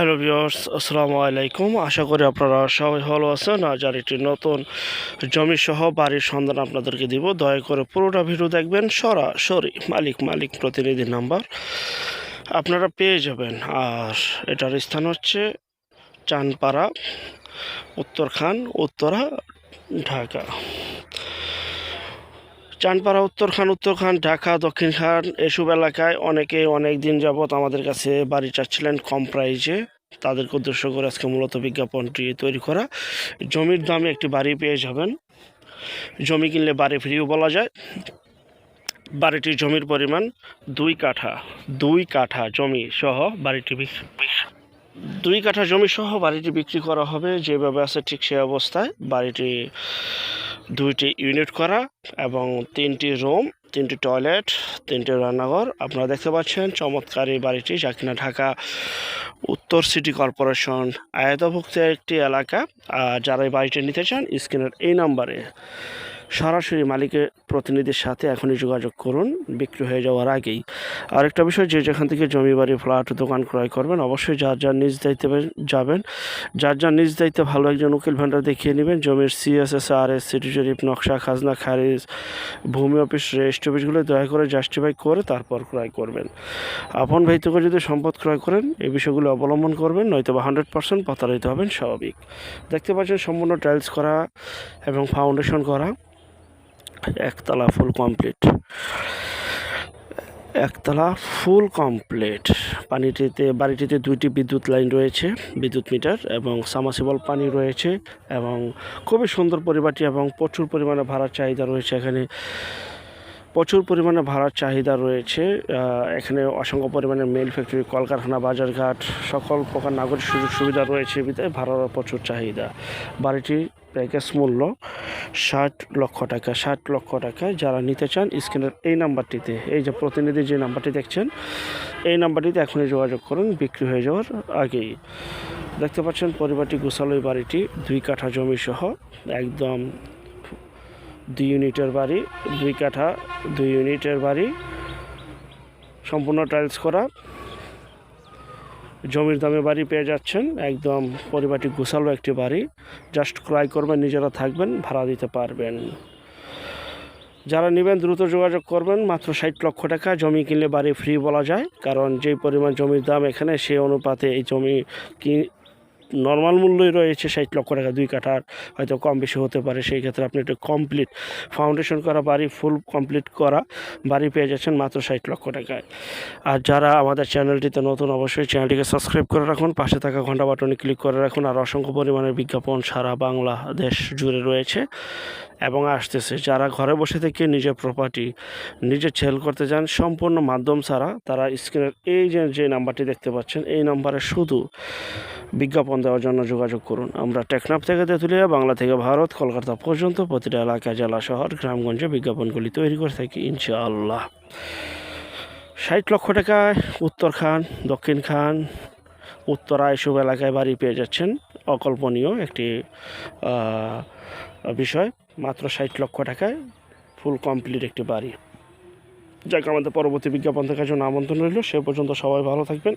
Hello viewers, আসসালামু আলাইকুম। আশা করি আপনারা সবাই ভালো আছেন। আজ আর একটি নতুন জমি সহ বাড়ির সন্ধান আপনাদেরকে দিব। দয়া করে পুরোটা ভিডিও দেখবেন। সরাসরি মালিক মালিক প্রতিনিধি নাম্বার আপনারা পেয়ে যাবেন। আর এটার স্থান হচ্ছে চানপাড়া, উত্তরখান, উত্তরা, ঢাকা। চানপাড়া, উত্তরখান উত্তরখান, ঢাকা দক্ষিণ খান এসব এলাকায় অনেকে অনেক দিন যাবৎ আমাদের কাছে বাড়ি চাচ্ছিলেন কম প্রাইজে। তাদেরকে উদ্দেশ্য করে আজকে মূলত বিজ্ঞাপনটি তৈরি করা। জমির দামে একটি বাড়ি পেয়ে যাবেন। জমি কিনলে বাড়ি ফ্রিও বলা যায়। বাড়িটির জমির পরিমাণ দুই কাঠা দুই কাঠা জমি সহ বাড়িটি দুই কাঠা জমি সহ বাড়িটি বিক্রি করা হবে। যেভাবে আছে ঠিক সেই অবস্থায় বাড়িটি দুইটি ইউনিট করা এবং তিনটি রুম, তিনটি টয়লেট, তিনটি রান্নাঘর। আপনারা দেখতে পাচ্ছেন চমৎকার এই বাড়িটি যা কিনা ঢাকা উত্তর সিটি কর্পোরেশন আয়তভুক্ত একটি এলাকা। আর যারা এই বাড়িটি নিতে চান, স্ক্রিনের এই নাম্বারে সরাসরি মালিকের প্রতিনিধির সাথে এখনই যোগাযোগ করুন। বিক্রি হয়ে যাওয়ার আগেই। আরেকটা বিষয়, যে যেখান থেকে জমি, বাড়ি, ফ্ল্যাট, দোকান ক্রয় করবেন, অবশ্যই যার যার নিজ দায়িত্বে যাবেন। যার যার নিজ দায়িত্বে ভালো একজন উকিল ভান্ডার দেখিয়ে নেবেন। জমির সিএসএস আর এস সিটি জরিপ নকশা, খাজনা, খারিজ, ভূমি অফিস রেজিস্ট অফিসগুলো দয়া করে জাস্টিফাই করে তারপর ক্রয় করবেন। আপন ভাই থেকে যদি সম্পদ ক্রয় করেন এই বিষয়গুলো অবলম্বন করবেন নয়তো বা হান্ড্রেড পার্সেন্ট প্রতারিত হবেন, স্বাভাবিক। দেখতে পাচ্ছেন সম্পূর্ণ টাইলস করা এবং ফাউন্ডেশন করা। একতলা ফুল কমপ্লিট একতলা ফুল কমপ্লিট পানিটিতে, বাড়িটিতে দুইটি বিদ্যুৎ লাইন রয়েছে, বিদ্যুৎ মিটার এবং সামাসিবল পানি রয়েছে এবং খুবই সুন্দর পরিবারটি এবং প্রচুর পরিমাণে ভাড়ার চাহিদা রয়েছে এখানে। প্রচুর পরিমাণে ভাড়ার চাহিদা রয়েছে এখানে অসংখ্য পরিমাণে মেল ফ্যাক্টরি কলকারখানা, বাজারঘাট, সকল প্রকার নাগরিক সুযোগ সুবিধা রয়েছে বিধায় ভাড়ার প্রচুর চাহিদা। বাড়িটি প্যাকেজ মূল্য ষাট লক্ষ টাকা, ষাট লক্ষ টাকা যারা নিতে চান স্ক্রিনের এই নাম্বারটিতে, এই যে প্রতিনিধি যে নাম্বারটি দেখছেন, এই নাম্বারটিতে এখনই যোগাযোগ করুন, বিক্রি হয়ে যাওয়ার আগেই। দেখতে পাচ্ছেন পরিবারটি গোসালো বাড়িটি, দুই কাঠা জমি সহ, একদম দুই ইউনিটের বাড়ি, দুই কাঠা, দুই ইউনিটের বাড়ি, সম্পূর্ণ টাইলস করা। জমির দামে বাড়ি পেয়ে যাচ্ছেন। একদম পরিবারটি গোছালো একটি বাড়ি। জাস্ট ক্রয় করবেন, নিজেরা থাকবেন, ভাড়া দিতে পারবেন। যারা নেবেন, দ্রুত যোগাযোগ করবেন। মাত্র ষাট লক্ষ টাকা জমি কিনলে বাড়ি ফ্রি বলা যায়। কারণ যেই পরিমাণ জমির দাম এখানে, সেই অনুপাতে এই জমি নর্মাল মূল্যই রয়েছে ষাট লক্ষ টাকা, দুই কাঠার হয়তো কম বেশি হতে পারে। সেই ক্ষেত্রে আপনি একটু কমপ্লিট ফাউন্ডেশন করা, বাড়ি ফুল কমপ্লিট করা, বাড়ি পেয়ে যাচ্ছেন মাত্র ষাট লক্ষ টাকায়। আর যারা আমাদের চ্যানেলটিতে নতুন, অবশ্যই চ্যানেলটিকে সাবস্ক্রাইব করে রাখুন, পাশে থাকা ঘণ্টা বাটনে ক্লিক করে রাখুন, আর অসংখ্য পরিমাণের বিজ্ঞাপন সারা বাংলাদেশ জুড়ে রয়েছে। এবং আসতেছে, যারা ঘরে বসে থেকে নিজের প্রপার্টি নিজে সেল করতে চান সম্পূর্ণ মাধ্যম ছাড়া তারা স্ক্রিনের এই যে যে নাম্বারটি দেখতে পাচ্ছেন, এই নাম্বারে শুধু বিজ্ঞাপন দেওয়ার জন্য যোগাযোগ করুন। আমরা টেকনাফ থেকে তেঁতুলিয়া, বাংলা থেকে ভারত, কলকাতা পর্যন্ত প্রতিটা এলাকা, জেলা, শহর, গ্রামগঞ্জে বিজ্ঞাপনগুলি তৈরি করে থাকি, ইনশাআল্লাহ। ষাট লক্ষ টাকায় উত্তর খান, দক্ষিণ খান উত্তরা এসব এলাকায় বাড়ি পেয়ে যাচ্ছেন। অকল্পনীয় একটি বিষয়, মাত্র ষাট লক্ষ টাকায় ফুল কমপ্লিট একটি বাড়ি। যাকে, আমাদের পরবর্তী বিজ্ঞাপন দেখার জন্য আমন্ত্রণ রইল। সে পর্যন্ত সবাই ভালো থাকবেন।